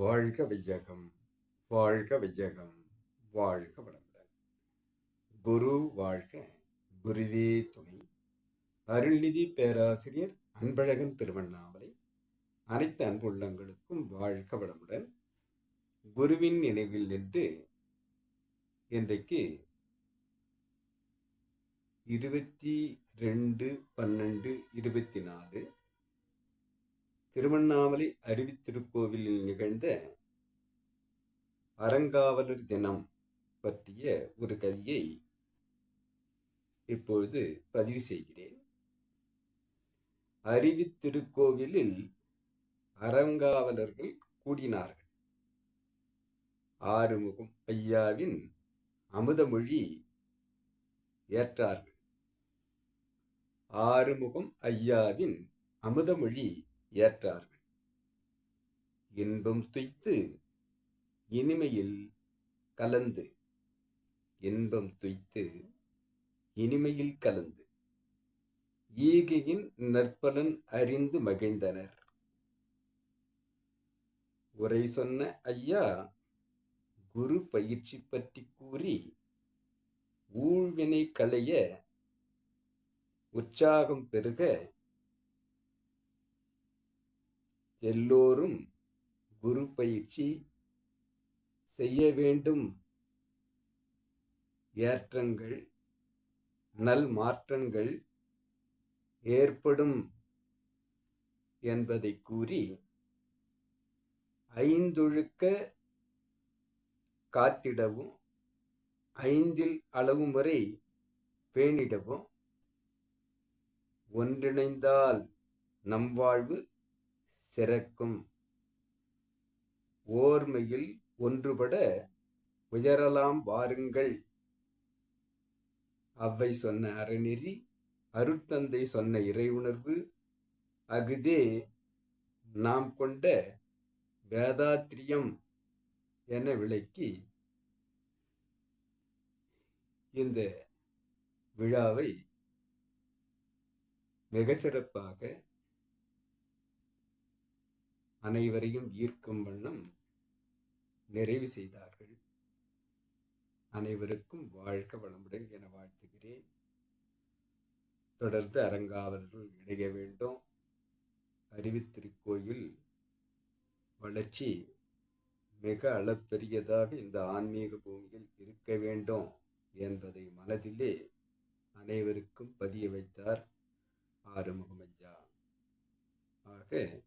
வாழ்க விஜயகம் வாழ்க விஜயகம் வாழ்க வளமுடன். குரு வாழ்க குருவே துணை. அருள்நிதி பேராசிரியர் அன்பழகன் திருவண்ணாமலை. அனைத்து அன்புள்ளங்களுக்கும் வாழ்க வளமுடன். குருவின் நினைவில் நின்று இன்றைக்கு இருபத்தி ரெண்டு பன்னெண்டு இருபத்தி நாலு திருவண்ணாமலை அருவித்திருக்கோவிலில் நிகழ்ந்த அறங்காவலர் தினம் பற்றிய ஒரு கதையை இப்பொழுது பதிவு செய்கிறேன். அருவித்திருக்கோவிலில் அறங்காவலர்கள் கூடினார்கள். ஆறுமுகம் ஐயாவின் அமுதமொழி ஏற்றார்கள். ஆறுமுகம் ஐயாவின் அமுதமொழி ஏற்றார்கள். இன்பம் துய்த்து இனிமையில் கலந்து. இன்பம் துய்த்து இனிமையில் கலந்து. ஈகையின் நற்பலன் அறிந்து மகிழ்ந்தனர். உரை சொன்ன ஐயா குரு பயிற்சி பற்றி கூறி ஊழ்வினை களைய உற்சாகம் பெருக எல்லோரும் குரு பயிற்சி செய்ய வேண்டும். ஏற்றங்கள் நல் மாற்றங்கள் ஏற்படும் என்பதை கூறி ஐந்தொழுக்க காத்திடவும் ஐந்தில் அளவு முறை பேணிடவும் ஒன்றிணைந்தால் நம் வாழ்வு சிறக்கும். ஓர்மையில் ஒன்றுபட உயரலாம் வாருங்கள். அவ்வை சொன்ன அறநெறி அருட்தந்தை சொன்ன இறையுணர்வு அகுதே நாம் கொண்ட வேதாத்திரியம் என விளக்கி இந்த விழாவை மிக சிறப்பாக அனைவரையும் ஈர்க்கும் வண்ணம் நிறைவு செய்தார்கள். அனைவருக்கும் வாழ்க வளமுடன் என வாழ்த்துகிறேன். தொடர்ந்து அறங்காவலர்கள் இணைய வேண்டும். அறிவித்திருக்கோயில் வளர்ச்சி மிக அளப்பெரியதாக இந்த ஆன்மீக பூமியில் இருக்க வேண்டும் என்பதை மனதிலே அனைவருக்கும் பதிய வைத்தார் ஆறுமுகமையா ஆக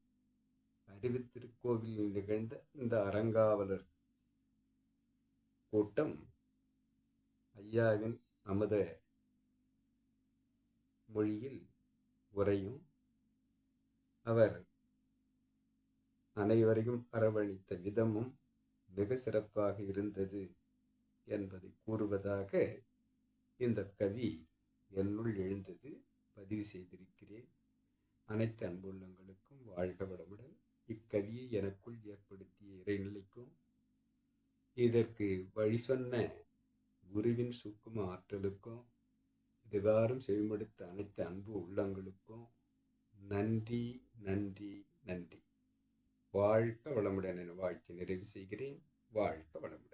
திருக்கோவிலில் நிகழ்ந்த இந்த அறங்காவலர் கூட்டம் ஐயாவின் அமுத மொழியில் உரையும் அவர் அனைவரையும் அரவணைத்த விதமும் மிக சிறப்பாக இருந்தது என்பதை கூறுவதாக இந்த கவி என்னுள் எழுந்தது பதிவு செய்திருக்கிறேன். அனைத்து அன்புள்ளங்களுக்கும் வாழ்க இக்கவியை எனக்குள் ஏற்படுத்திய இறைநிலைக்கும் இதற்கு வழி சொன்ன குருவின் சுக்கும ஆற்றலுக்கும் இதுகாரும் செவிமடுத்த அனைத்து அன்பு உள்ளங்களுக்கும் நன்றி நன்றி நன்றி. வாழ்க வளமுடன் என வாழ்த்து நிறைவு செய்கிறேன். வாழ்க வளமுடன்.